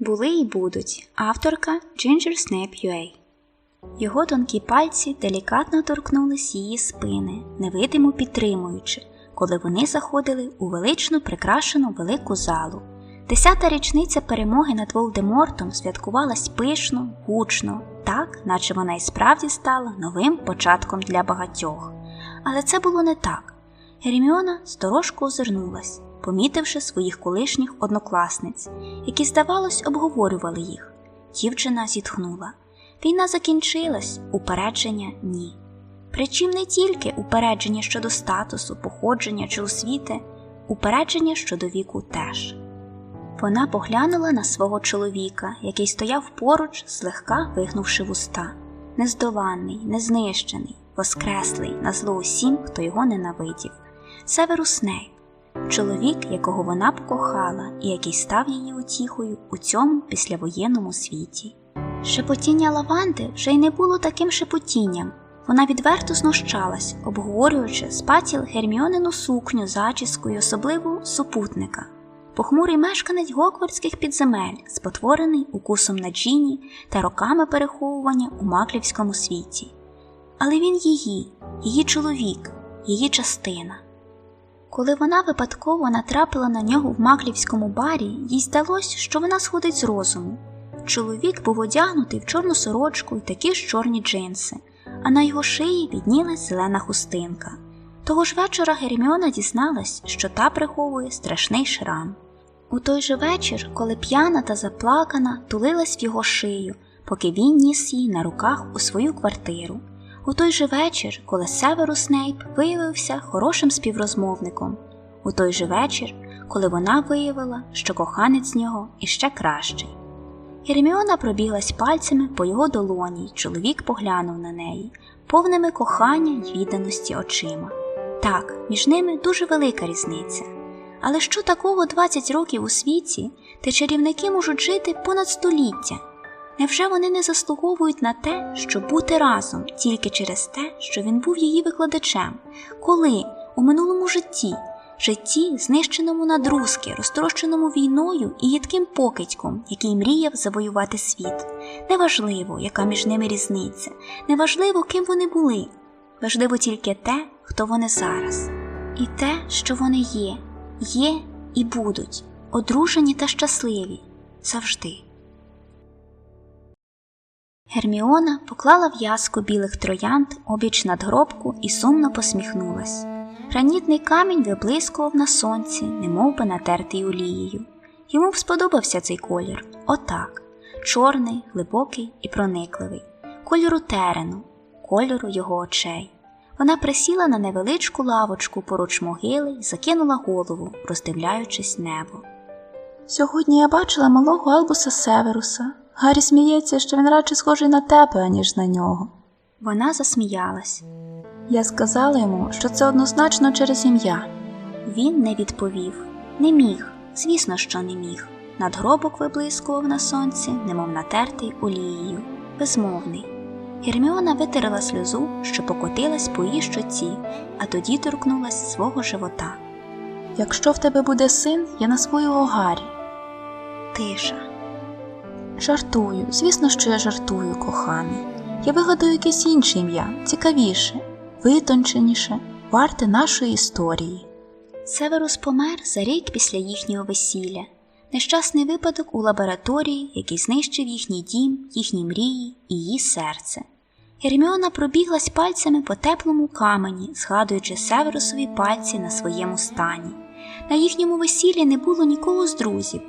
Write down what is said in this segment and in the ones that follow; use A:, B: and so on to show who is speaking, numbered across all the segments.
A: Були і будуть. Авторка Ginger Snap UA. Його тонкі пальці делікатно торкнулись її спини, невидимо підтримуючи, коли вони заходили у величну прикрашену велику залу. Десята річниця перемоги над Волдемортом святкувалась пишно, гучно, так, наче вона і справді стала новим початком для багатьох. Але це було не так. Герміона сторожко озирнулась, помітивши своїх колишніх однокласниць, які, здавалось, обговорювали їх. Дівчина зітхнула. Війна закінчилась, упередження ні. Причим не тільки упередження щодо статусу, походження чи освіти, упередження щодо віку теж. Вона поглянула на свого чоловіка, який стояв поруч, злегка вигнувши вуста, нездоланний, незнищений, воскреслий на зло усім, хто його ненавидів. Северус Нейп, чоловік, якого вона б кохала і який став її утіхою у цьому післявоєнному світі. Шепотіння лаванди вже й не було таким шепотінням. Вона відверто знущалась, обговорюючи спатіл Герміонину сукню зачіскою, особливо супутника. Похмурий мешканець гоквардських підземель, спотворений укусом на джіні та роками переховування у маклівському світі. Але він її, її чоловік, її частина. Коли вона випадково натрапила на нього в маклівському барі, їй здалось, що вона сходить з розуму. Чоловік був одягнутий в чорну сорочку і такі ж чорні джинси, а на його шиї віднілась зелена хустинка. Того ж вечора Герміона дізналась, що та приховує страшний шрам. У той же вечір, коли п'яна та заплакана тулилась в його шию, поки він ніс її на руках у свою квартиру. У той же вечір, коли Северус Снейп виявився хорошим співрозмовником. У той же вечір, коли вона виявила, що коханець нього іще кращий. Герміона пробіглась пальцями по його долоні, й чоловік поглянув на неї, повними кохання й відданості очима. Так, між ними дуже велика різниця. Але що такого 20 років у світі, де чарівники можуть жити понад століття? Невже вони не заслуговують на те, щоб бути разом тільки через те, що він був її викладачем? Коли у минулому житті, житті, знищеному на друзки, розтрощеному війною і їдким покидьком, який мріяв завоювати світ? Неважливо, яка між ними різниця, неважливо, ким вони були. Важливо тільки те, хто вони зараз, і те, що вони є, є і будуть, одружені та щасливі завжди. Герміона поклала в'язку білих троянд обіч надгробку і сумно посміхнулась. Гранітний камінь виблискував на сонці, немов би натертий олією. Йому сподобався цей колір отак чорний, глибокий і проникливий, кольору терену, кольору його очей. Вона присіла на невеличку лавочку поруч могили і закинула голову, роздивляючись небо.
B: Сьогодні я бачила малого Албуса Северуса. Гаррі сміється, що він радше схожий на тебе, аніж на нього.
A: Вона засміялась.
B: Я сказала йому, що це однозначно через ім'я.
A: Він не відповів, не міг, звісно, що не міг. Надгробок виблискував на сонці, немов натертий олією, безмовний. Герміона витерла сльозу, що покотилась по її щоці, а тоді торкнулась свого живота.
B: Якщо в тебе буде син, я назву його Гаррі.
A: Тиша.
B: Жартую, звісно, що я жартую, коханий. Я вигадаю якесь інше ім'я, цікавіше, витонченіше, варте нашої історії.
A: Северус помер за рік після їхнього весілля. Нещасний випадок у лабораторії, який знищив їхній дім, їхні мрії і її серце. Герміона пробіглась пальцями по теплому камені, згадуючи Северусові пальці на своєму стані. На їхньому весіллі не було нікого з друзів,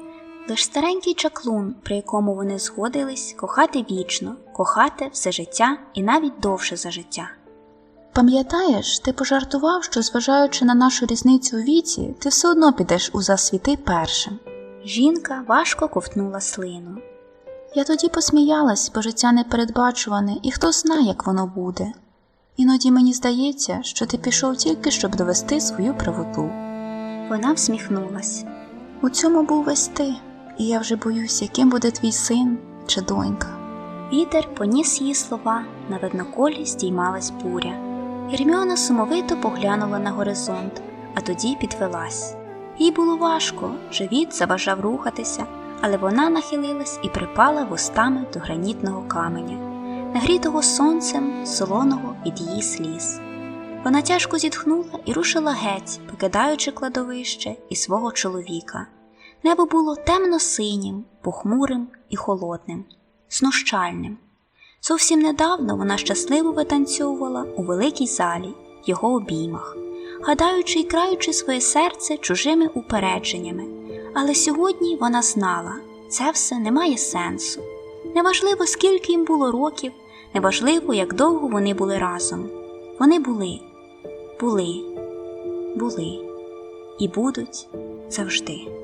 A: лиш старенький чаклун, при якому вони згодились кохати вічно, кохати все життя і навіть довше за життя.
B: Пам'ятаєш, ти пожартував, що, зважаючи на нашу різницю у віці, ти все одно підеш у засвіти першим.
A: Жінка важко ковтнула слину.
B: Я тоді посміялась, бо життя непередбачуване, і хто знає, як воно буде. Іноді мені здається, що ти пішов тільки, щоб довести свою правоту.
A: Вона всміхнулась.
B: У цьому був весь ти, і я вже боюсь, яким буде твій син чи донька.
A: Вітер поніс її слова, на видноколі здіймалась буря. Герміона сумовито поглянула на горизонт, а тоді підвелась. Їй було важко, живіт заважав рухатися, але вона нахилилась і припала вустами до гранітного каменя, нагрітого сонцем, солоного від її сліз. Вона тяжко зітхнула і рушила геть, покидаючи кладовище і свого чоловіка. Небо було темно-синім, похмурим і холодним, знущальним. Зовсім недавно вона щасливо витанцьовувала у великій залі, в його обіймах, гадаючи і краючи своє серце чужими упередженнями. Але сьогодні вона знала, це все не має сенсу. Неважливо, скільки їм було років, неважливо, як довго вони були разом. Вони були, були, були і будуть завжди.